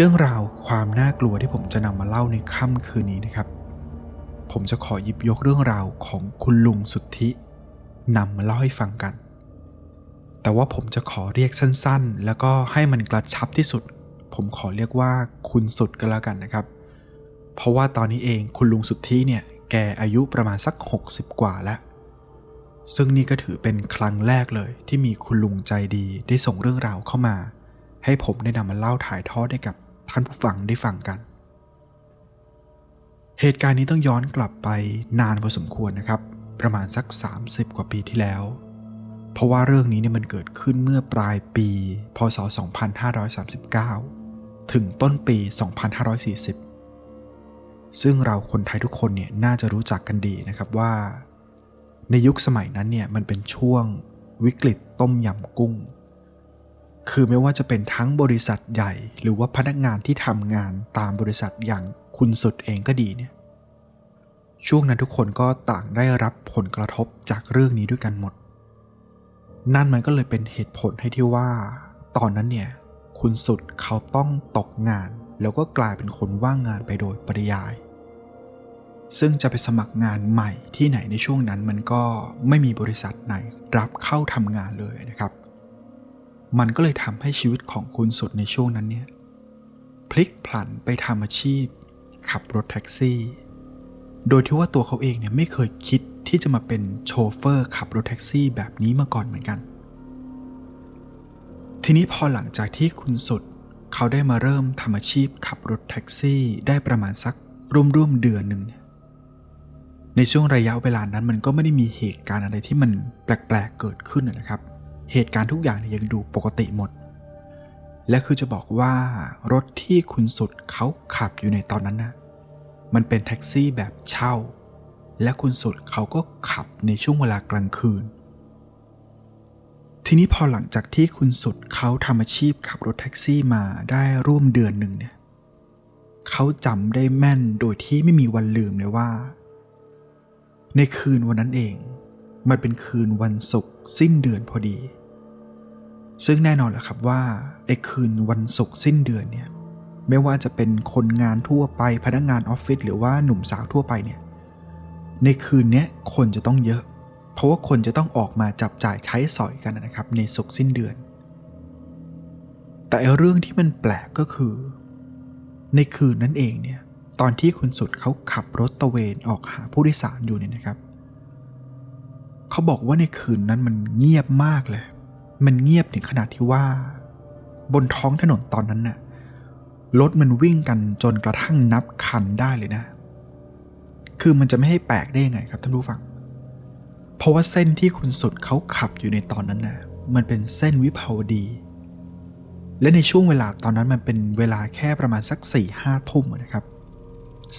เรื่องราวความน่ากลัวที่ผมจะนำมาเล่าในค่ำคืนนี้นะครับ ผมจะขอหยิบยกเรื่องราวของคุณลุงสุทธินำมาเล่าให้ฟังกัน แต่ว่าผมจะขอเรียกสั้นๆ แล้วก็ให้มันกระชับที่สุด ผมขอเรียกว่าคุณสุดกันแล้วกันนะครับ เพราะว่าตอนนี้เองคุณลุงสุทธิเนี่ยแกอายุประมาณสัก 60 กว่าแล้ว ซึ่งนี่ก็ถือเป็นครั้งแรกเลยที่มีคุณลุงใจดีได้ส่งเรื่องราวเข้ามา ให้ผมได้นำมาเล่าถ่ายทอดให้กับ ท่านผู้ฟังได้ฟังกัน เหตุการณ์นี้ต้องย้อนกลับไปนานพอสมควรนะครับ ประมาณสัก 30 กว่าปีที่แล้ว เพราะว่าเรื่องนี้เนี่ยมันเกิดขึ้นเมื่อปลายปี พศ 2539 ถึงต้นปี 2540 ซึ่งเราคนไทยทุกคนเนี่ยน่าจะรู้จักกันดีนะครับว่า ในยุคสมัยนั้นเนี่ยมันเป็นช่วงวิกฤตต้มยำกุ้ง คือไม่ว่าจะเป็นทั้งบริษัทใหญ่ หรือว่าพนักงานที่ทำงานตามบริษัทอย่างคุณสุดเองก็ดีเนี่ยช่วงนั้นทุกคนก็ต่างได้รับผลกระทบจากเรื่องนี้ด้วยกันหมด นั่นมันก็เลยเป็นเหตุผลให้ที่ว่า ตอนนั้นเนี่ยคุณสุดเขาต้องตกงาน แล้วก็กลายเป็นคนว่างงานไปโดยปริยาย ซึ่งจะไปสมัครงานใหม่ที่ไหนในช่วงนั้นมันก็ไม่มีบริษัทไหนรับเข้าทำงานเลยนะครับ มันก็เลยทำให้ชีวิตของคุณสุดในช่วงนั้นเนี่ยพลิกผลันไปทำอาชีพ ขับรถแท็กซี่ โดยที่ว่าตัวเขาเองเนี่ยไม่เคยคิดที่จะมาเป็นโชเฟอร์ขับรถแท็กซี่แบบนี้มาก่อนเหมือนกัน ทีนี้พอหลังจากที่คุณสุด เขาได้มาเริ่มทำอาชีพขับรถแท็กซี่ได้ประมาณสักร่วมๆเดือนหนึ่งเนี่ยในช่วงระยะเวลานั้นมันก็ไม่ได้มีเหตุการณ์อะไรที่มันแปลกๆเกิดขึ้นนะครับ เหตุการณ์ทุกอย่างเนี่ยยังดูปกติหมด และคือจะบอกว่ารถที่คุณสุดเขาขับอยู่ในตอนนั้นนะมันเป็นแท็กซี่แบบเช่า และคุณสุดเขาก็ขับในช่วงเวลากลางคืน ทีนี้พอหลังจากที่คุณสุดเขาทำอาชีพขับรถแท็กซี่มาได้ร่วมเดือนหนึ่งเนี่ยเขาจำได้แม่นโดยที่ไม่มีวันลืมเลยว่า ในคืนวันนั้นเอง มันเป็นคืนวันศุกร์สิ้นเดือนพอดี ซึ่งแน่นอนแหละครับว่าไอ้คืนวันศุกร์สิ้นเดือนเนี่ยไม่ว่าจะเป็นคนงานทั่วไปพนักงานออฟฟิศหรือว่าหนุ่มสาวทั่วไปเนี่ยในคืนนี้คนจะต้องเยอะ เพราะว่าคนจะต้องออกมาจับจ่ายใช้สอยกันนะครับ ในศุกร์สิ้นเดือน แต่เรื่องที่มันแปลกก็คือ ในคืนนั้นเองเนี่ยตอนที่คุณสุดเขาขับรถตะเวนออกหาผู้โดยสารอยู่เนี่ยนะครับ เขาบอกว่าในคืนนั้นมันเงียบมากเลย มันเงียบถึงขนาดที่ว่า บนท้องถนนตอนนั้นน่ะรถมันวิ่งกันจนกระทั่งนับคันได้เลยนะ คือมันจะไม่ให้แปลกได้ยังไงครับท่านผู้ฟัง เพราะว่าเส้นที่คุณสุดเขาขับอยู่ในตอนนั้นน่ะ มันเป็นเส้นวิภาวดี และในช่วงเวลาตอนนั้นมันเป็นเวลาแค่ประมาณสัก4ี่ห้าทุ่มนะครับ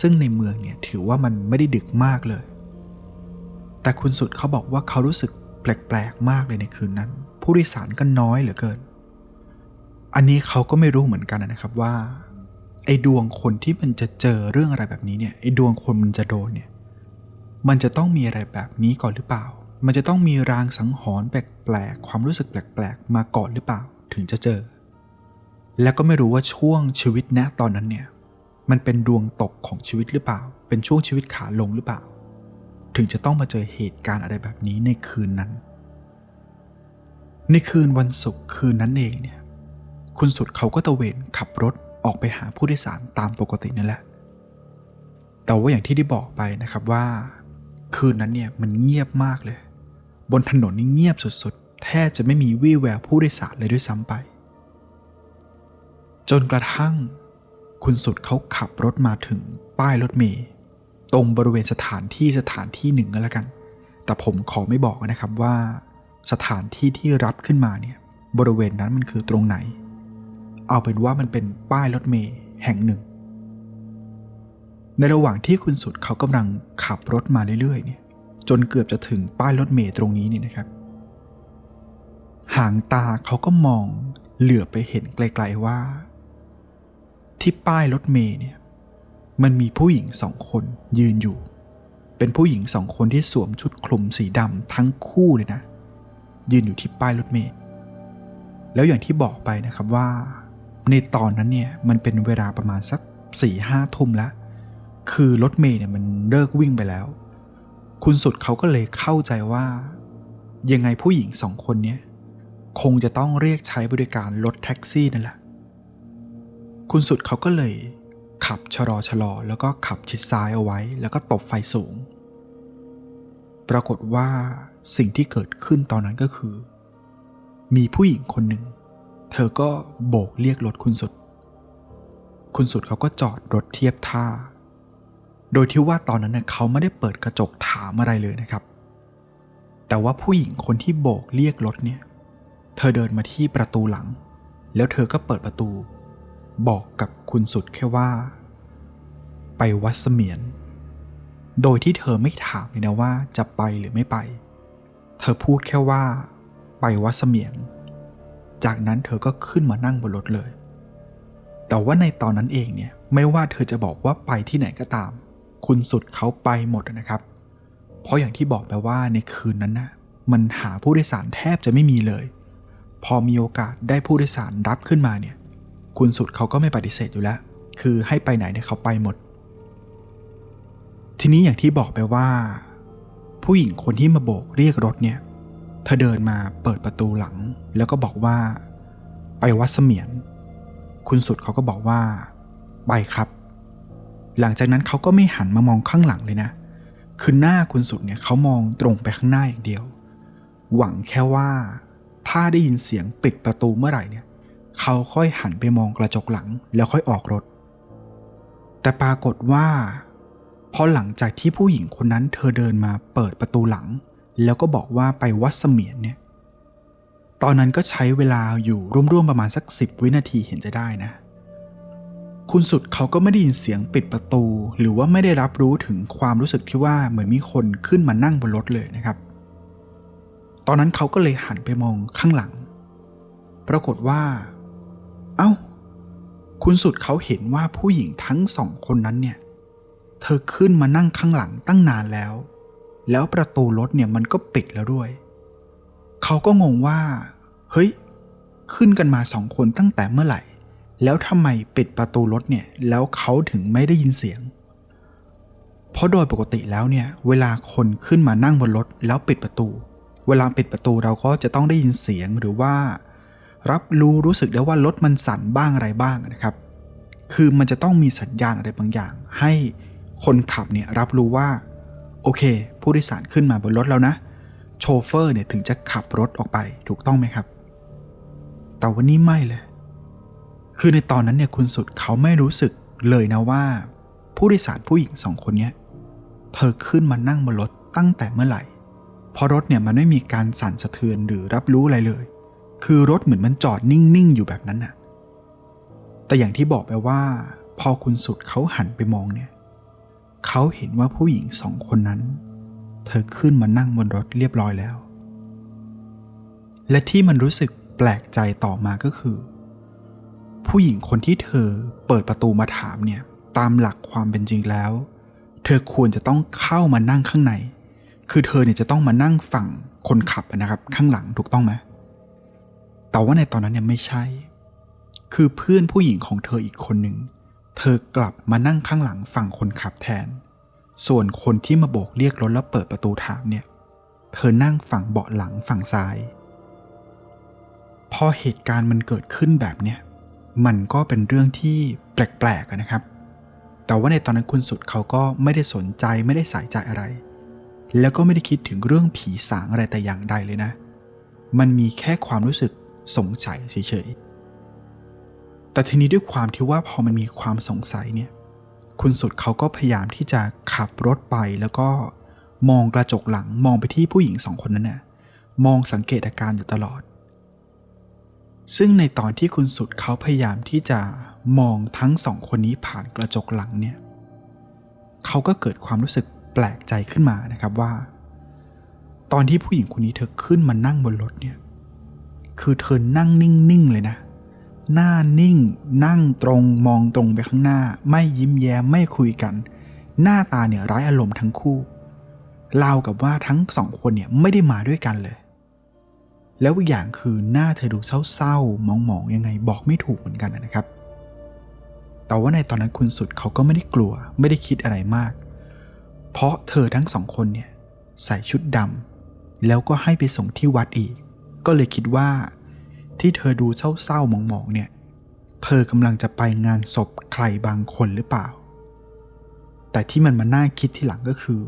ซึ่งในเมืองเนี่ยถือว่ามันไม่ได้ดึกมากเลย แต่คุณสุดเขาบอกว่าเขารู้สึกแปลกๆมากเลยในคืนนั้น ผู้โดยสารก็น้อยเหลือเกิน อันนี้เขาก็ไม่รู้เหมือนกันนะครับว่า ไอ้ดวงคนที่มันจะเจอเรื่องอะไรแบบนี้เนี่ยไอ้ดวงคนมันจะโดนเนี่ยมันจะต้องมีอะไรแบบนี้ก่อนหรือเปล่า มันจะต้องมีรางสังหรณ์แปลกๆ ความรู้สึกแปลกๆ มาก่อนหรือเปล่า ถึงจะเจอ แล้วก็ไม่รู้ว่าช่วงชีวิตณตอนนั้นเนี่ย มันเป็นดวงตกของชีวิตหรือเปล่า เป็นช่วงชีวิตขาลงหรือเปล่า ถึงจะต้องมาเจอเหตุการณ์อะไรแบบนี้ในคืนนั้น ในคืนวันศุกร์คืนนั้นเองเนี่ย คุณสุดเขาก็ตะเวนขับรถออกไปหาผู้โดยสารตามปกตินั่นแหละ แต่ว่าอย่างที่ได้บอกไปนะครับว่า คืนนั้นเนี่ยมันเงียบมากเลย บนถนนนี่เงียบสุดๆ แทบจะไม่มีวี่แววผู้โดยสารเลยด้วยซ้ำไป จนกระทั่ง คุณสุดเขาขับรถมาถึงป้ายรถเมล์ตรงบริเวณสถานที่สถานที่หนึ่งก็แล้วกัน แต่ผมขอไม่บอกนะครับว่า สถานที่ที่รับขึ้นมาเนี่ยบริเวณนั้นมันคือตรงไหน เอาเป็นว่ามันเป็นป้ายรถเมล์แห่งหนึ่ง ในระหว่างที่คุณสุดเขากำลังขับรถมาเรื่อยๆเนี่ยจนเกือบจะถึงป้ายรถเมล์ตรงนี้เนี่ยนะครับ หางตาเขาก็มองเหลือไปเห็นไกลๆว่า ที่ป้ายรถเมล์เนี่ยมันมีผู้หญิงสองคนยืนอยู่ เป็นผู้หญิงสองคนที่สวมชุดคลุมสีดำทั้งคู่เลยนะ ยืนอยู่ที่ป้ายรถเมล์แล้วอย่างที่บอกไปนะครับว่า ในตอนนั้นเนี่ยมันเป็นเวลาประมาณสักสี่ห้าทุ่มแล้วคือรถเมย์เนี่ยมันเลิกวิ่งไปแล้ว คุณสุดเขาก็เลยเข้าใจว่า ยังไงผู้หญิงสองคนเนี้ยคงจะต้องเรียกใช้บริการรถแท็กซี่นั่นแหละ คุณสุดเขาก็เลยขับชะลอชะลอแล้วก็ขับชิดซ้ายเอาไว้ แล้วก็ตบไฟสูง ปรากฏว่า สิ่งที่เกิดขึ้นตอนนั้นก็คือ มีผู้หญิงคนหนึ่ง เธอก็โบกเรียกรถคุณสุด คุณสุดเขาก็จอดรถเทียบท่า โดยที่ว่าตอนนั้นเน่ยเขาไม่ได้เปิดกระจกถามอะไรเลยนะครับ แต่ว่าผู้หญิงคนที่โบกเรียกรถเนี่ย เธอเดินมาที่ประตูหลัง แล้วเธอก็เปิดประตู บอกกับคุณสุดแค่ว่า ไปวัดเสมียน โดยที่เธอไม่ถามเลยนะว่าจะไปหรือไม่ไปเเธอพูดแค่ว่าไปวัดเสมียน จากนั้นเธอก็ขึ้นมานั่งบนรถเลย แต่ว่าในตอนนั้นเองเนี่ยไม่ว่าเธอจะบอกว่าไปที่ไหนก็ตาม คุณสุดเขาไปหมดนะครับ เพราะอย่างที่บอกไปว่าในคืนนั้นนะมันหาผู้โดยสารแทบจะไม่มีเลย พอมีโอกาสได้ผู้โดยสารรับขึ้นมาเนี่ย คุณสุดเขาก็ไม่ปฏิเสธอยู่แล้ว คือให้ไปไหนเนี่ยเขาไปหมด ทีนี้อย่างที่บอกไปว่า ผู้หญิงคนที่มาโบกเรียกรถเนี่ยเธอเดินมาเปิดประตูหลัง แล้วก็บอกว่า ไปวัดเสมียน คุณสุดเขาก็บอกว่า ไปครับ หลังจากนั้นเขาก็ไม่หันมามองข้างหลังเลยนะคือหน้าคุณสุดเนี่ยเขามองตรงไปข้างหน้าอย่างเดียว หวังแค่ว่าถ้าได้ยินเสียงปิดประตูเมื่อไหร่เนี่ยเขาค่อยหันไปมองกระจกหลังแล้วค่อยออกรถ แต่ปรากฏว่า พอหลังจากที่ผู้หญิงคนนั้นเธอเดินมาเปิดประตูหลัง แล้วก็บอกว่าไปวัดเสมียนเนี่ย ตอนนั้นก็ใช้เวลาอยู่ร่วมๆประมาณสักสิบวินาทีเห็นจะได้นะ คุณสุดเขาก็ไม่ได้ยินเสียงปิดประตู หรือว่าไม่ได้รับรู้ถึงความรู้สึกที่ว่าเหมือนมีคนขึ้นมานั่งบนรถเลยนะครับ ตอนนั้นเขาก็เลยหันไปมองข้างหลัง ปรากฏว่า เอ้า คุณสุดเขาเห็นว่าผู้หญิงทั้งสองคนนั้นเนี่ยเเธอขึ้นมานั่งข้างหลังตั้งนานแล้ว แล้วประตูรถเนี่ยมันก็ปิดแล้วด้วย เขาก็งงว่า เฮ้ย ขึ้นกันมาสองคนตั้งแต่เมื่อไหร่ แล้วทำไมปิดประตูรถเนี่ย แล้วเขาถึงไม่ได้ยินเสียง เพราะโดยปกติแล้วเนี่ย เวลาคนขึ้นมานั่งบนรถแล้วปิดประตู เวลาปิดประตูเราก็จะต้องได้ยินเสียงหรือว่า รับรู้รู้สึกได้ว่ารถมันสั่นบ้างอะไรบ้างนะครับ คือมันจะต้องมีสัญญาณอะไรบางอย่าง ให้ คนขับเนี่ยรับรู้ว่า โอเค ผู้โดยสารขึ้นมาบนรถแล้วนะ โชเฟอร์เนี่ยถึงจะขับรถออกไปถูกต้องไหมครับ แต่วันนี้ไม่เลย คือในตอนนั้นเนี่ยคุณสุดเขาไม่รู้สึกเลยนะว่า ผู้โดยสารผู้หญิงสองคนเนี้ยเธอขึ้นมานั่งบนรถตั้งแต่เมื่อไหร่ เพราะรถเนี่ยมันไม่มีการสั่นสะเทือนหรือรับรู้อะไรเลย คือรถเหมือนมันจอดนิ่งๆอยู่แบบนั้นน่ะ แต่อย่างที่บอกไปว่า พอคุณสุดเขาหันไปมองเนี่ย เขาเห็นว่าผู้หญิงสองคนนั้น เธอขึ้นมานั่งบนรถเรียบร้อยแล้ว และที่มันรู้สึกแปลกใจต่อมาก็คือ ผู้หญิงคนที่เธอเปิดประตูมาถามเนี่ยตามหลักความเป็นจริงแล้ว เธอควรจะต้องเข้ามานั่งข้างใน คือเธอเนี่ยจะต้องมานั่งฝั่งคนขับนะครับข้างหลังถูกต้องไหมแต่ว่าในตอนนั้นเนี่ยไม่ใช่ คือเพื่อนผู้หญิงของเธออีกคนหนึ่ง เธอกลับมานั่งข้างหลังฝั่งคนขับแทน ส่วนคนที่มาโบกเรียกรถแล้วเปิดประตูถามเนี่ย เธอนั่งฝั่งเบาะหลังฝั่งซ้าย พอเหตุการณ์มันเกิดขึ้นแบบเนี้ย มันก็เป็นเรื่องที่แปลกๆนะครับ แต่ว่าในตอนนั้นคุณสุดเขาก็ไม่ได้สนใจไม่ได้ใส่ใจอะไร แล้วก็ไม่ได้คิดถึงเรื่องผีสางอะไรแต่อย่างใดเลยนะ มันมีแค่ความรู้สึกสงสัยเฉยๆ แต่ทีนี้ด้วยความที่ว่าพอมันมีความสงสัยเนี่ย คุณสุดเขาก็พยายามที่จะขับรถไปแล้วก็มองกระจกหลังมองไปที่ผู้หญิงสองคนนั้นน่ะมองสังเกตอาการอยู่ตลอด ซึ่งในตอนที่คุณสุดเขาพยายามที่จะมองทั้งสองคนนี้ผ่านกระจกหลังเนี่ยเขาก็เกิดความรู้สึกแปลกใจขึ้นมานะครับว่า ตอนที่ผู้หญิงคนนี้เธอขึ้นมานั่งบนรถเนี่ย คือเธอนั่งนิ่งๆเลยนะ หน้านิ่ง นั่งตรงมองตรงไปข้างหน้า ไม่ยิ้มแย้มไม่คุยกัน หน้าตาเนี่ยร้ายอารมณ์ทั้งคู่ราวกับว่าทั้งสองคนเนี่ยไม่ได้มาด้วยกันเลย แล้วอีกอย่างคือหน้าเธอดูเศร้าๆมองๆยังไงบอกไม่ถูกเหมือนกันนะครับ แต่ว่าในตอนนั้นคุณสุดเขาก็ไม่ได้กลัว ไม่ได้คิดอะไรมาก เพราะเธอทั้งสองคนเนี่ยใส่ชุดดำแล้วก็ให้ไปส่งที่วัดอีก ก็เลยคิดว่า ที่เธอดูเศร้าๆหมองๆเนี่ย เธอกำลังจะไปงานศพใครบางคนหรือเปล่า แต่ที่มันมาน่าคิดที่หลังก็คือ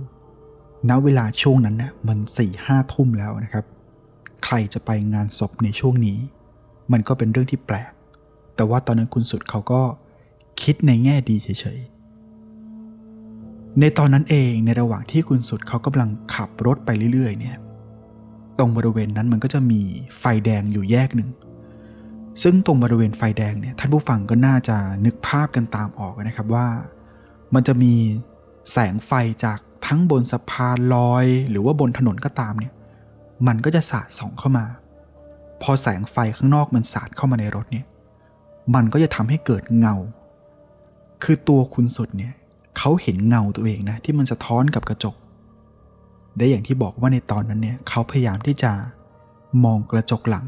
ณ เวลาช่วงนั้นน่ะมันสี่ห้าทุ่มแล้วนะครับ ใครจะไปงานศพในช่วงนี้ มันก็เป็นเรื่องที่แปลก แต่ว่าตอนนั้นคุณสุดเขาก็คิดในแง่ดีเฉยๆ ในตอนนั้นเองในระหว่างที่คุณสุดเขากำลังขับรถไปเรื่อยๆเนี่ย รงบริเวณนั้นมันก็จะมีไฟแดงอยู่แยกหนึ่ง ซึ่งตรงบริเวณไฟแดงเนี่ยท่านผู้ฟังก็น่าจะนึกภาพกันตามออกนะครับว่า มันจะมีแสงไฟจากทั้งบนสะพานลอย หรือว่าบนถนนก็ตามเนี่ยมันก็จะสาดส่องเข้ามา พอแสงไฟข้างนอกมันสาดเข้ามาในรถเนี่ยมันก็จะทำให้เกิดเงา คือตัวคุณสุดเนี่ยเขาเห็นเงาตัวเองนะที่มันสะท้อนกับกระจก ได้อย่างที่บอกว่าในตอนนั้นเนี่ยเขาพยายามที่จะมองกระจกหลัง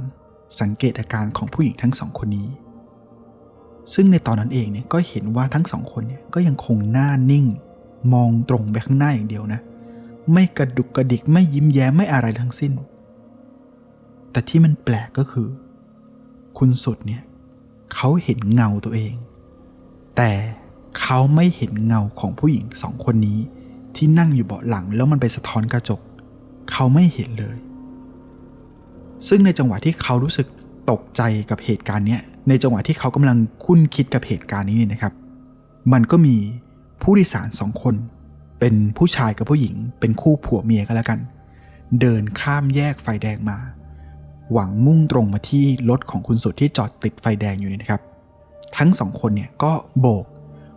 สังเกตอาการของผู้หญิงทั้งสองคนนี้ ซึ่งในตอนนั้นเองเนี่ยก็เห็นว่าทั้งสองคนเนี่ยก็ยังคงหน้านิ่ง มองตรงไปข้างหน้าอย่างเดียวนะ ไม่กระดุกกระดิกไม่ยิ้มแย้มไม่อะไรทั้งสิ้น แต่ที่มันแปลกก็คือ คุณสุดเนี่ยเขาเห็นเงาตัวเอง แต่เขาไม่เห็นเงาของผู้หญิงสองคนนี้ ที่นั่งอยู่เบาะหลังแล้วมันไปสะท้อนกระจก เขาไม่เห็นเลย ซึ่งในจังหวะที่เขารู้สึกตกใจกับเหตุการณ์เนี้ยในจังหวะที่เขากำลังคุ้นคิดกับเหตุการณ์นี้เนี่ยนะครับ มันก็มีผู้โดยสารสองคน เป็นผู้ชายกับผู้หญิง เป็นคู่ผัวเมียกันแล้วกัน เดินข้ามแยกไฟแดงมา หวังมุ่งตรงมาที่รถของคุณสุดที่จอดติดไฟแดงอยู่นี่นะครับ ทั้งสองคนเนี่ยก็โบก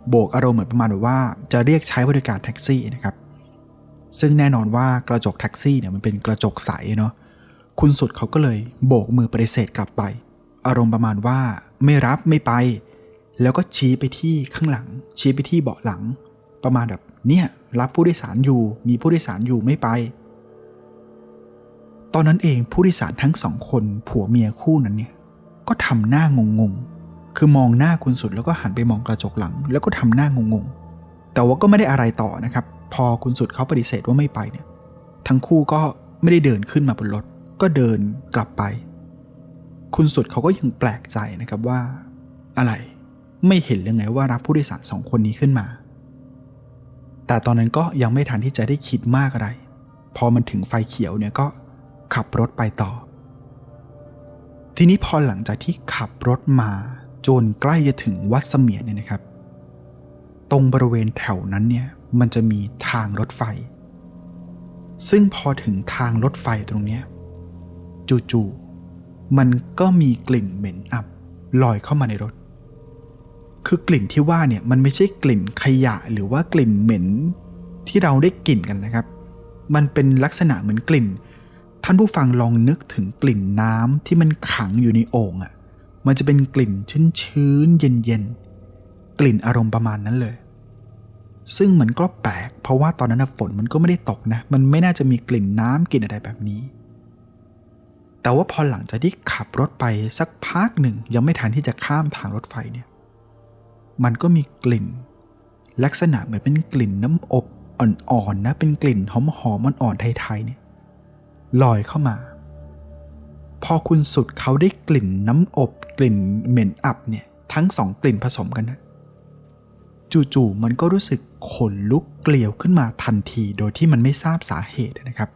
โบกอารมณ์เหมือนประมาณว่าจะเรียกใช้บริการแท็กซี่นะครับ ซึ่งแน่นอนว่ากระจกแท็กซี่เนี่ยมันเป็นกระจกใสเนาะคุณสุดเขาก็เลยโบกมือปฏิเสธกลับไป อารมณ์ประมาณว่าไม่รับไม่ไป แล้วก็ชี้ไปที่ข้างหลัง ชี้ไปที่เบาะหลัง ประมาณแบบเนี่ยรับผู้โดยสารอยู่ มีผู้โดยสารอยู่ไม่ไป ตอนนั้นเองผู้โดยสารทั้งสองคนผัวเมียคู่นั้นเนี่ยก็ทำหน้างงๆ คือมองหน้าคุณสุดแล้วก็หันไปมองกระจกหลัง แล้วก็ทำหน้างงๆ แต่ว่าก็ไม่ได้อะไรต่อนะครับ พอคุณสุดเขาปฏิเสธว่าไม่ไปเนี่ย ทั้งคู่ก็ไม่ได้เดินขึ้นมาบนรถ ก็เดินกลับไป คุณสุดเขาก็ยังแปลกใจนะครับว่า อะไร ไม่เห็นเลยไงว่ารับผู้โดยสารสองคนนี้ขึ้นมา แต่ตอนนั้นก็ยังไม่ทันที่จะได้คิดมากอะไร พอมันถึงไฟเขียวเนี่ยก็ขับรถไปต่อ ทีนี้พอหลังจากที่ขับรถมา จนใกล้จะถึงวัดเสมียนเนี่ยนะครับ ตรงบริเวณแถวนั้นเนี่ยมันจะมีทางรถไฟ ซึ่งพอถึงทางรถไฟตรงเนี้ยจู่ๆมันก็มีกลิ่นเหม็นอับลอยเข้ามาในรถ คือกลิ่นที่ว่าเนี่ยมันไม่ใช่กลิ่นขยะหรือว่ากลิ่นเหม็นที่เราได้กลิ่นกันนะครับ มันเป็นลักษณะเหมือนกลิ่น ท่านผู้ฟังลองนึกถึงกลิ่นน้ำที่มันขังอยู่ในโอ่งอะ่ะ มันจะเป็นกลิ่นชื้นๆเย็นๆ กลิ่นอารมณ์ประมาณนั้นเลย ซึ่งมันก็แปลก เพราะว่าตอนนั้นฝนมันก็ไม่ได้ตกนะ มันไม่น่าจะมีกลิ่นน้ำกลิ่นอะไรแบบนี้ แต่ว่าพอหลังจากที่ขับรถไปสักพักหนึ่งยังไม่ทันที่จะข้ามทางรถไฟเนี่ย มันก็มีกลิ่น ลักษณะเหมือนเป็นกลิ่นน้ำอบอ่อนๆนะเป็นกลิ่นหอมๆอ่อนๆไทยๆเนี่ยลอยเข้ามา พอคุณสุดเขาได้กลิ่นน้ำอบกลิ่นเหม็นอับเนี่ยทั้งสองกลิ่นผสมกันนะจู่ๆมันก็รู้สึกขนลุกเกลียวขึ้นมาทันทีโดยที่มันไม่ทราบสาเหตุนะครับ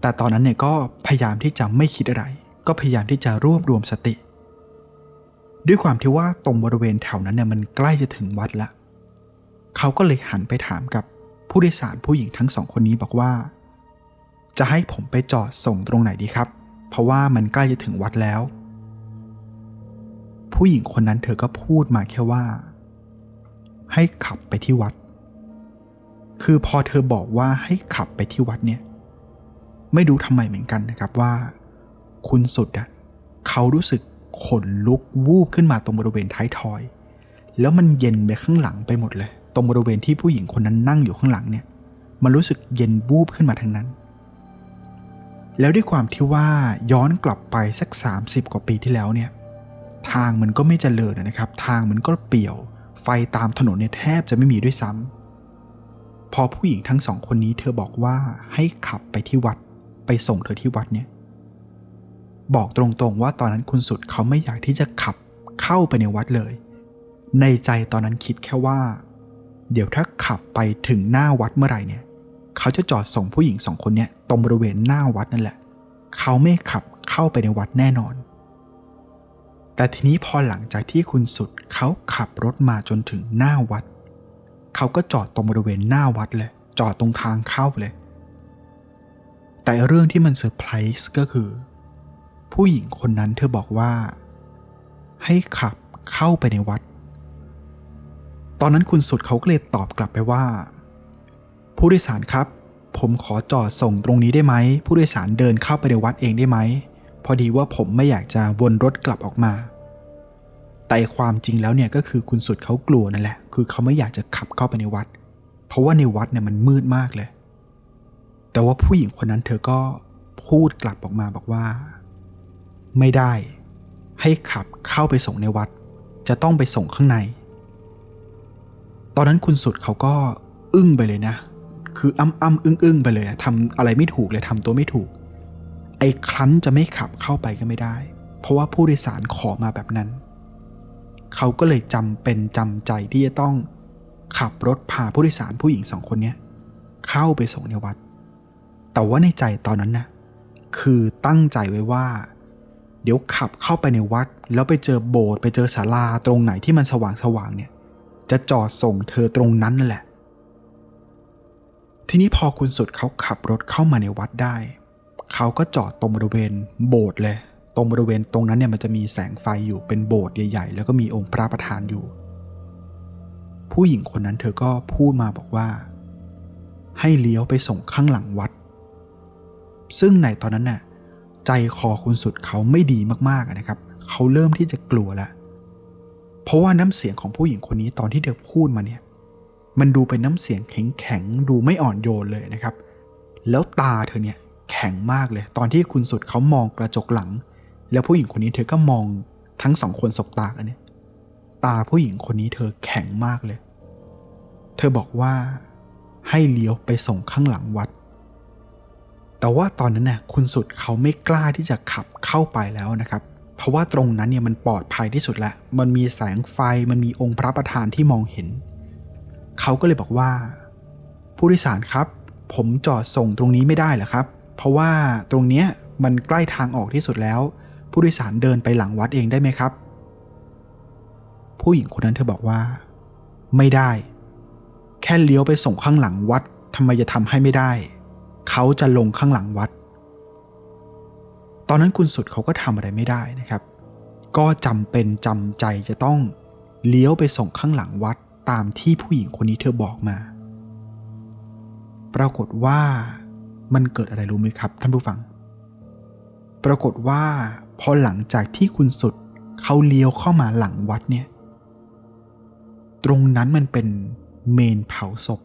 แต่ตอนนั้นเนี่ยก็พยายามที่จะไม่คิดอะไร ก็พยายามที่จะรวบรวมสติ ด้วยความที่ว่าตรงบริเวณแถวนั้นเนี่ยมันใกล้จะถึงวัดละ เขาก็เลยหันไปถามกับผู้โดยสารผู้หญิงทั้งสองคนนี้บอกว่า จะให้ผมไปจอดส่งตรงไหนดีครับ เพราะว่ามันใกล้จะถึงวัดแล้ว ผู้หญิงคนนั้นเธอก็พูดมาแค่ว่า ให้ขับไปที่วัด คือพอเธอบอกว่าให้ขับไปที่วัดเนี่ย ไม่รู้ทำไมเหมือนกันนะครับว่า คุณสุดอะเขารู้สึกขนลุกวูบขึ้นมาตรงบริเวณท้ายทอย แล้วมันเย็นไปข้างหลังไปหมดเลย ตรงบริเวณที่ผู้หญิงคนนั้นนั่งอยู่ข้างหลังเนี่ย มันรู้สึกเย็นวูบขึ้นมาทั้งนั้น แล้วด้วยความที่ว่าย้อนกลับไปสัก 30 กว่าปีที่แล้วเนี่ยทางมันก็ไม่เจริญนะครับ ทางมันก็เปี่ยว ไฟตามถนนเนี่ยแทบจะไม่มีด้วยซ้ำพอผู้หญิงทั้งสองคนนี้เธอบอกว่าให้ขับไปที่วัดไปส่งเธอที่วัดเนี่ยบอกตรงๆว่าตอนนั้นคุณสุดเขาไม่อยากที่จะขับเข้าไปในวัดเลย ในใจตอนนั้นคิดแค่ว่า เดี๋ยวถ้าขับไปถึงหน้าวัดเมื่อไหร่เนี่ย เขาจะจอดส่งผู้หญิงสองคนเนี้ยตรงบริเวณหน้าวัดนั่นแหละ เขาไม่ขับเข้าไปในวัดแน่นอน แต่ทีนี้พอหลังจากที่คุณสุดเขาขับรถมาจนถึงหน้าวัด เขาก็จอดตรงบริเวณหน้าวัดเลย จอดตรงทางเข้าเลย แต่เรื่องที่มันเซอร์ไพรส์ก็คือ ผู้หญิงคนนั้นเธอบอกว่า ให้ขับเข้าไปในวัด ตอนนั้นคุณสุดเขาก็เลยตอบกลับไปว่า ผู้โดยสารครับ ผมขอจอดส่งตรงนี้ได้ไหม ผู้โดยสารเดินเข้าไปในวัดเองได้ไหม พอดีว่าผมไม่อยากจะวนรถกลับออกมา แต่ความจริงแล้วเนี่ยก็คือคุณสุดเขากลัวนั่นแหละ คือเขาไม่อยากจะขับเข้าไปในวัด เพราะว่าในวัดเนี่ยมันมืดมากเลย แต่ว่าผู้หญิงคนนั้นเธอก็พูดกลับออกมาบอกว่า ไม่ได้ ให้ขับเข้าไปส่งในวัด จะต้องไปส่งข้างใน ตอนนั้นคุณสุดเขาก็อึ้งไปเลยนะ คืออ้ำอ้ำอึ้งอึ้งไปเลยทำอะไรไม่ถูกเลยทำตัวไม่ถูก ไอ้ครั้นจะไม่ขับเข้าไปก็ไม่ได้ เพราะว่าผู้โดยสารขอมาแบบนั้น เขาก็เลยจำเป็นจำใจที่จะต้องขับรถพาผู้โดยสารผู้หญิงสองคนเนี้ยเข้าไปส่งในวัด แต่ว่าในใจตอนนั้นนะคือตั้งใจไว้ว่า เดี๋ยวขับเข้าไปในวัด แล้วไปเจอโบสถ์ไปเจอศาลาตรงไหนที่มันสว่างสว่างเนี่ย จะจอดส่งเธอตรงนั้นนั่นแหละ ทีนี้พอคุณสุดเขาขับรถเข้ามาในวัดได้ เขาก็จอดตรงบริเวณโบสถ์เลย ตรงบริเวณตรงนั้นเนี่ยมันจะมีแสงไฟอยู่เป็นโบสถ์ใหญ่ ๆ แล้วก็มีองค์พระประธานอยู่ ผู้หญิงคนนั้นเธอก็พูดมาบอกว่า ให้เลี้ยวไปส่งข้างหลังวัด ซึ่งในตอนนั้นน่ะใจคอคุณสุดเขาไม่ดีมากๆนะครับ เขาเริ่มที่จะกลัวแล้วเพราะว่าน้ำเสียงของผู้หญิงคนนี้ตอนที่เธอพูดมาเนี่ย มันดูเป็นน้ำเสียงแข็งๆ ดูไม่อ่อนโยนเลยนะครับ แล้วตาเธอเนี่ยแข็งมากเลย ตอนที่คุณสุดเขามองกระจกหลัง แล้วผู้หญิงคนนี้เธอก็มองทั้งสองคนสบตากันเนี่ย ตาผู้หญิงคนนี้เธอแข็งมากเลย เธอบอกว่าให้เลี้ยวไปส่งข้างหลังวัด แต่ว่าตอนนั้นน่ะคุณสุดเขาไม่กล้าที่จะขับเข้าไปแล้วนะครับ เพราะว่าตรงนั้นเนี่ยมันปลอดภัยที่สุดแล้ว มันมีแสงไฟ มันมีองค์พระประธานที่มองเห็น เขาก็เลยบอกว่า ผู้โดยสารครับ ผมจอดส่งตรงนี้ไม่ได้เหรอครับ เพราะว่าตรงเนี้ยมันใกล้ทางออกที่สุดแล้ว ผู้โดยสารเดินไปหลังวัดเองได้ไหมครับ ผู้หญิงคนนั้นเธอบอกว่า ไม่ได้ แค่เลี้ยวไปส่งข้างหลังวัดทำไมจะทำให้ไม่ได้ เขาจะลงข้างหลังวัด ตอนนั้นคุณสุดเขาก็ทำอะไรไม่ได้นะครับ ก็จำเป็นจำใจจะต้องเลี้ยวไปส่งข้างหลังวัด ตามที่ผู้หญิงคนนี้เธอบอกมา ปรากฏว่ามันเกิดอะไรรู้ไหมครับท่านผู้ฟัง ปรากฏว่าพอหลังจากที่คุณสุดเขาเลี้ยวเข้ามาหลังวัดเนี่ย ตรงนั้นมันเป็นเมนเผาศพ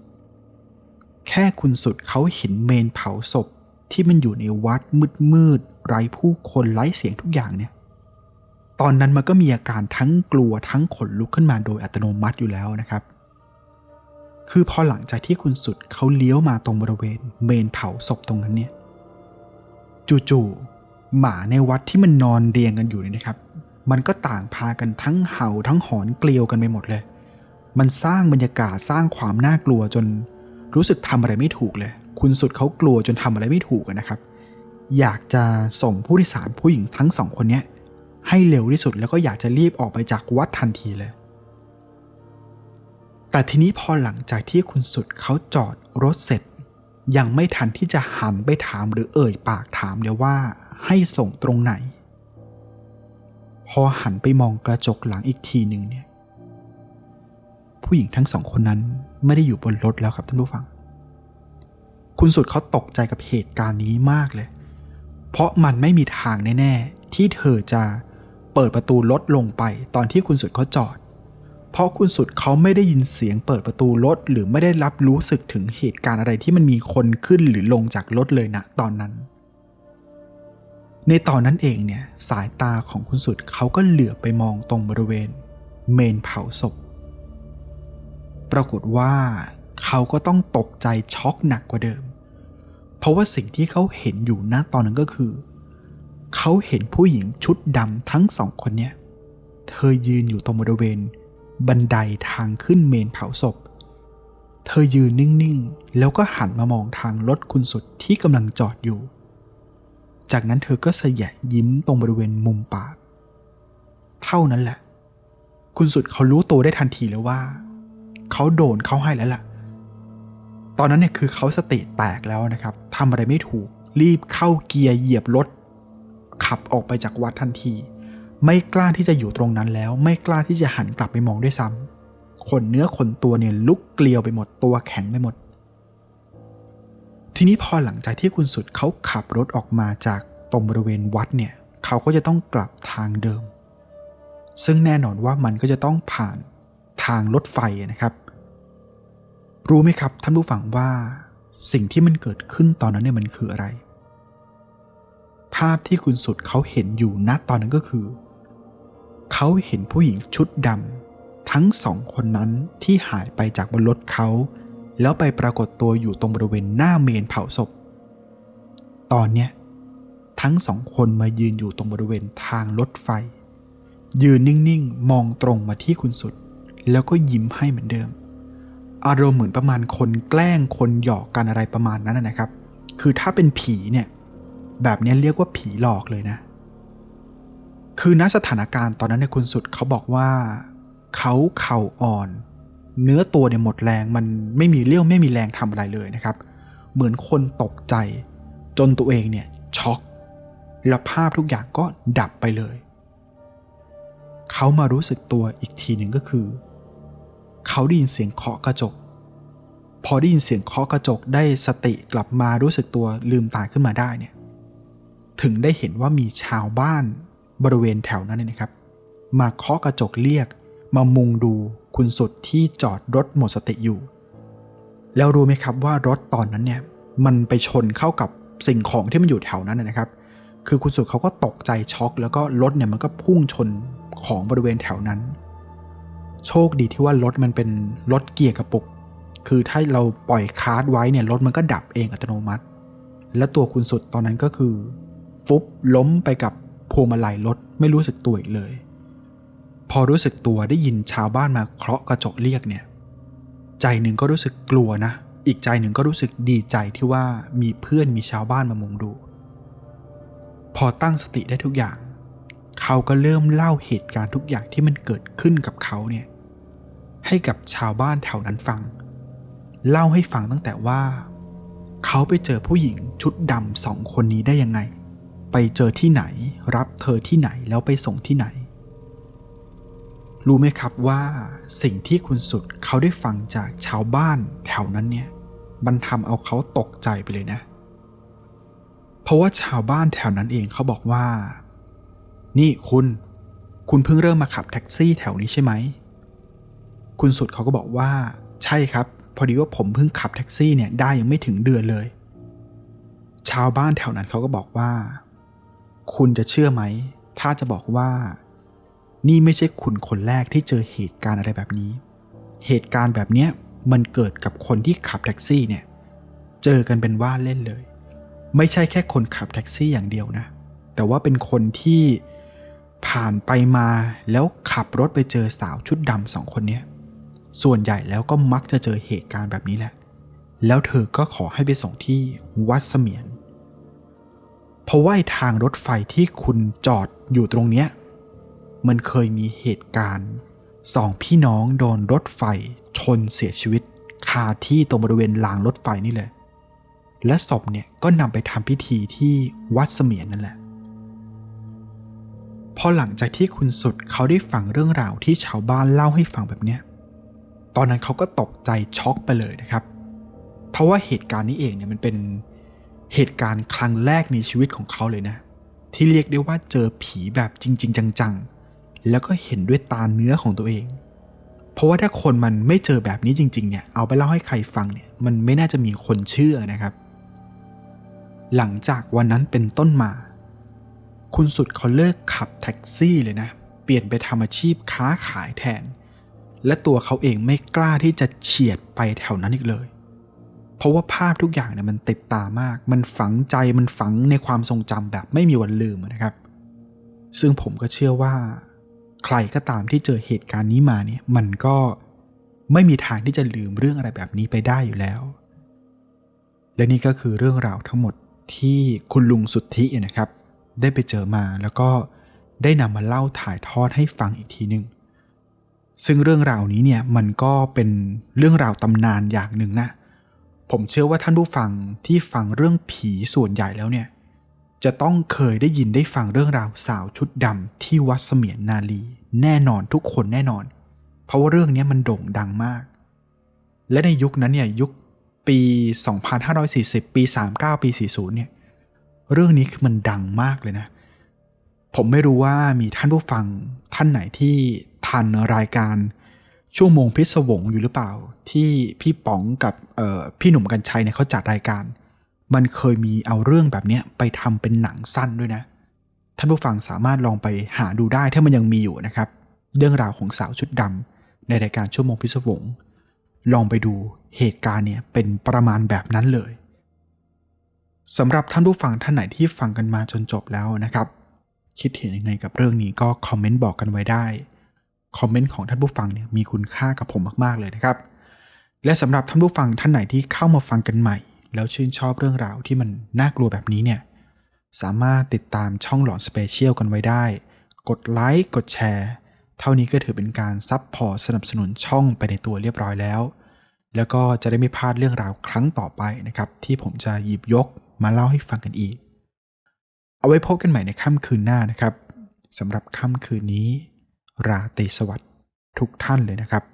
แค่คุณสุดเขาเห็นเมนเผาศพที่มันอยู่ในวัดมืดๆไร้ผู้คนไร้เสียงทุกอย่างเนี่ย ตอนนั้นมันก็มีอาการทั้งกลัวทั้งขนลุกขึ้นมาโดยอัตโนมัติอยู่แล้วนะครับ คือพอหลังจากที่คุณสุดเขาเลี้ยวมาตรงบริเวณเมนเผาศพตรงนั้นเนี่ย จู่ๆหมาในวัดที่มันนอนเรียงกันอยู่เนี่ยนะครับ มันก็ต่างพากันทั้งเห่าทั้งหอนเกลียวกันไปหมดเลย มันสร้างบรรยากาศสร้างความน่ากลัวจนรู้สึกทำอะไรไม่ถูกเลย คุณสุดเขากลัวจนทำอะไรไม่ถูกนะครับ อยากจะส่งผู้โดยสารผู้หญิงทั้งสองคนเนี้ย ให้เร็วที่สุดแล้วก็อยากจะรีบออกไปจากวัดทันทีเลย แต่ทีนี้พอหลังจากที่คุณสุดเขาจอดรถเสร็จ ยังไม่ทันที่จะหันไปถามหรือเอ่ยปากถามเลยว่าให้ส่งตรงไหน พอหันไปมองกระจกหลังอีกทีหนึ่งเนี่ย ผู้หญิงทั้งสองคนนั้นไม่ได้อยู่บนรถแล้วครับท่านผู้ฟัง คุณสุดเขาตกใจกับเหตุการณ์นี้มากเลย เพราะมันไม่มีทางแน่ ๆ ที่เธอจะ เปิดประตูรถลงไปตอนที่คุณสุดเขาจอด เพราะคุณสุดเขาไม่ได้ยินเสียงเปิดประตูรถหรือไม่ได้รับรู้สึกถึงเหตุการณ์อะไรที่มันมีคนขึ้นหรือลงจากรถเลยนะตอนนั้น ในตอนนั้นเองเนี่ยสายตาของคุณสุดเขาก็เหลือบไปมองตรงบริเวณ เมนเผาศพ ปรากฏว่าเขาก็ต้องตกใจช็อกหนักกว่าเดิม เพราะว่าสิ่งที่เขาเห็นอยู่ณตอนนั้นก็คือ เขาเห็นผู้หญิงชุดดำทั้งสองคนเนี้ยเธอยืนอยู่ตรงบริเวณ บันไดทางขึ้นเมนเผาศพ เธอยืนนิ่งๆ แล้วก็หันมามองทางรถคุณสุดที่กำลังจอดอยู่ จากนั้นเธอก็สยะยิ้มตรงบริเวณมุมปาก เท่านั้นแหละ คุณสุดเขารู้ตัวได้ทันทีเลยว่า เขาโดนเขาให้แล้วล่ะ ตอนนั้นเนี่ยคือเขาสติแตกแล้วนะครับทำอะไรไม่ถูกรีบเข้าเกียร์เหยียบรถ ขับออกไปจากวัดทันที ไม่กล้าที่จะอยู่ตรงนั้นแล้ว ไม่กล้าที่จะหันกลับไปมองด้วยซ้ำขนเนื้อขนตัวเนี่ยลุกเกลียวไปหมดตัวแข็งไปหมด ทีนี้พอหลังจากที่คุณสุดเขาขับรถออกมาจากตรงบริเวณวัดเนี่ยเขาก็จะต้องกลับทางเดิม ซึ่งแน่นอนว่ามันก็จะต้องผ่านทางรถไฟนะครับ รู้ไหมครับท่านผู้ฟังว่าสิ่งที่มันเกิดขึ้นตอนนั้นเนี่ยมันคืออะไร ภาพที่คุณสุดเขาเห็นอยู่ณตอนนั้นก็คือ เขาเห็นผู้หญิงชุดดำทั้งสองคนนั้นที่หายไปจากบนรถเขา แล้วไปปรากฏตัวอยู่ตรงบริเวณหน้าเมนเผาศพ ตอนเนี้ยทั้งสองคนมายืนอยู่ตรงบริเวณทางรถไฟ ยืนนิ่งๆ มองตรงมาที่คุณสุด แล้วก็ยิ้มให้เหมือนเดิม อารมณ์เหมือนประมาณคนแกล้งคนหยอกกันอะไรประมาณนั้นนะนะครับ คือถ้าเป็นผีเนี่ย แบบนี้เรียกว่าผีหลอกเลยนะ คือณสถานการณ์ตอนนั้นในคุณสุดเขาบอกว่าเขาเข่าอ่อน เนื้อตัวเนี่ยหมดแรงมันไม่มีเรี่ยวไม่มีแรงทำอะไรเลยนะครับ เหมือนคนตกใจ จนตัวเองเนี่ยช็อกและภาพทุกอย่างก็ดับไปเลย เขามารู้สึกตัวอีกทีหนึ่งก็คือ เขาได้ยินเสียงเคาะกระจก พอได้ยินเสียงเคาะกระจกได้สติกลับมารู้สึกตัวลืมตาขึ้นมาได้เนี่ย ถึงได้เห็นว่ามีชาวบ้านบริเวณแถวนั้นเนยนะครับ มาเคาะกระจกเรียก มามุงดูคุณสุดที่จอดรถหมดสติอยู่ แล้วรู้ไหมครับว่ารถตอนนั้นเนี่ยมันไปชนเข้ากับสิ่งของที่มันอยู่แถวนั้นนะนะครับ คือคุณสุดเขาก็ตกใจช็อก แล้วก็รถเนี่ยมันก็พุ่งชนของบริเวณแถวนั้น โชคดีที่ว่ารถมันเป็นรถเกียร์กระปุก คือถ้าเราปล่อยคาร์ดไว้เนี่ยรถมันก็ดับเองอัตโนมัติ และตัวคุณสุดตอนนั้นก็คือ ฟุบล้มไปกับพวงมาลัยรถไม่รู้สึกตัวอีกเลย พอรู้สึกตัวได้ยินชาวบ้านมาเคาะกระจกเรียกเนี่ย ใจหนึ่งก็รู้สึกกลัวนะ อีกใจหนึ่งก็รู้สึกดีใจที่ว่ามีเพื่อนมีชาวบ้านมามุงดู พอตั้งสติได้ทุกอย่าง เขาก็เริ่มเล่าเหตุการณ์ทุกอย่างที่มันเกิดขึ้นกับเขาเนี่ยให้กับชาวบ้านแถวนั้นฟัง เล่าให้ฟังตั้งแต่ว่า เขาไปเจอผู้หญิงชุดดำสองคนนี้ได้ยังไง ไปเจอที่ไหน รับเธอที่ไหนแล้วไปส่งที่ไหน รู้ไหมครับว่าสิ่งที่คุณสุดเขาได้ฟังจากชาวบ้านแถวนั้นเนี่ยมันทำเอาเขาตกใจไปเลยนะ เพราะว่าชาวบ้านแถวนั้นเองเขาบอกว่า นี่คุณ คุณเพิ่งเริ่มมาขับแท็กซี่แถวนี้ใช่ไหม คุณสุดเขาก็บอกว่า ใช่ครับ พอดีว่าผมเพิ่งขับแท็กซี่เนี่ยได้ยังไม่ถึงเดือนเลย ชาวบ้านแถวนั้นเขาก็บอกว่า คุณจะเชื่อไหม ถ้าจะบอกว่า นี่ไม่ใช่คุณคนแรกที่เจอเหตุการณ์อะไรแบบนี้ เหตุการณ์แบบเนี้ยมันเกิดกับคนที่ขับแท็กซี่เนี่ย เจอกันเป็นว่าเล่นเลย ไม่ใช่แค่คนขับแท็กซี่อย่างเดียวนะ แต่ว่าเป็นคนที่ผ่านไปมาแล้วขับรถไปเจอสาวชุดดำสองคนเนี้ยส่วนใหญ่แล้วก็มักจะเจอเหตุการณ์แบบนี้แหละ แล้วเธอก็ขอให้ไปส่งที่วัดเสมียน เพราะว่าทางรถไฟที่คุณจอดอยู่ตรงเนี้ยมันเคยมีเหตุการณ์สองพี่น้องโดนรถไฟชนเสียชีวิตคาที่ตรงบริเวณรางรถไฟนี่เลยและศพเนี่ยก็นำไปทำพิธีที่วัดเสมียนนั่นแหละ พอหลังจากที่คุณสุดเขาได้ฟังเรื่องราวที่ชาวบ้านเล่าให้ฟังแบบเนี้ย ตอนนั้นเขาก็ตกใจช็อกไปเลยนะครับ เพราะว่าเหตุการณ์นี้เองเนี่ยมันเป็น เหตุการณ์ครั้งแรกในชีวิตของเขาเลยนะ ที่เรียกได้ว่าเจอผีแบบจริง ๆ จังๆ แล้วก็เห็นด้วยตาเนื้อของตัวเอง เพราะว่าถ้าคนมันไม่เจอแบบนี้จริง ๆ เนี่ย เอาไปเล่าให้ใครฟังเนี่ย มันไม่น่าจะมีคนเชื่อนะครับ หลังจากวันนั้นเป็นต้นมา คุณสุดเขาเลิกขับแท็กซี่เลยนะ เปลี่ยนไปทำอาชีพค้าขายแทน และตัวเขาเองไม่กล้าที่จะเฉียดไปแถวนั้นอีกเลย เพราะว่าภาพทุกอย่างเนี่ยมันติดตามาก มันฝังใจมันฝังในความทรงจำแบบไม่มีวันลืมนะครับ ซึ่งผมก็เชื่อว่า ใครก็ตามที่เจอเหตุการณ์นี้มาเนี่ยมันก็ไม่มีทางที่จะลืมเรื่องอะไรแบบนี้ไปได้อยู่แล้ว และนี่ก็คือเรื่องราวทั้งหมดที่คุณลุงสุทธินะครับ ได้ไปเจอมาแล้วก็ได้นำมาเล่าถ่ายทอดให้ฟังอีกทีหนึ่งซึ่งเรื่องราวนี้เนี่ยมันก็เป็นเรื่องราวตำนานอย่างหนึ่งนะ ผมเชื่อว่าท่านผู้ฟังที่ฟังเรื่องผีส่วนใหญ่แล้วเนี่ย จะต้องเคยได้ยินได้ฟังเรื่องราวสาวชุดดำที่วัดเสมียนนาลี แน่นอนทุกคนแน่นอน เพราะว่าเรื่องนี้มันโด่งดังมาก และในยุคนั้นเนี่ยยุคปี 2540 ปี 39 ปี 40 เนี่ย เรื่องนี้คือมันดังมากเลยนะ ผมไม่รู้ว่ามีท่านผู้ฟังท่านไหนที่ทันรายการ ชั่วโมงพิศวงอยู่หรือเปล่า ที่พี่ป๋องกับพี่หนุ่มกัญชัยเนี่ยเขาจัดรายการ มันเคยมีเอาเรื่องแบบเนี้ยไปทำเป็นหนังสั้นด้วยนะ ท่านผู้ฟังสามารถลองไปหาดูได้ถ้ามันยังมีอยู่นะครับ เรื่องราวของสาวชุดดำในรายการชั่วโมงพิศวง ลองไปดูเหตุการณ์เนี่ยเป็นประมาณแบบนั้นเลยสำหรับท่านผู้ฟังท่านไหนที่ฟังกันมาจนจบแล้วนะครับ คิดเห็นยังไงกับเรื่องนี้ก็คอมเมนต์บอกกันไว้ได้ คอมเมนต์ของท่านผู้ฟังเนี่ยมีคุณค่ากับผมมากๆเลยนะครับ และสำหรับท่านผู้ฟังท่านไหนที่เข้ามาฟังกันใหม่ แล้วชื่นชอบเรื่องราวที่มันน่ากลัวแบบนี้เนี่ยสามารถติดตามช่องหลอนสเปเชียลกันไว้ได้ กดไลค์กดแชร์ เท่านี้ก็ถือเป็นการซับพอร์ตสนับสนุนช่องไปในตัวเรียบร้อยแล้ว แล้วก็จะได้ไม่พลาดเรื่องราวครั้งต่อไปนะครับ ที่ผมจะหยิบยกมาเล่าให้ฟังกันอีก เอาไว้พบกันใหม่ในค่ำคืนหน้านะครับสำหรับค่ำคืนนี้ ราตรีสวัสดิ์ทุกท่านเลยนะครับ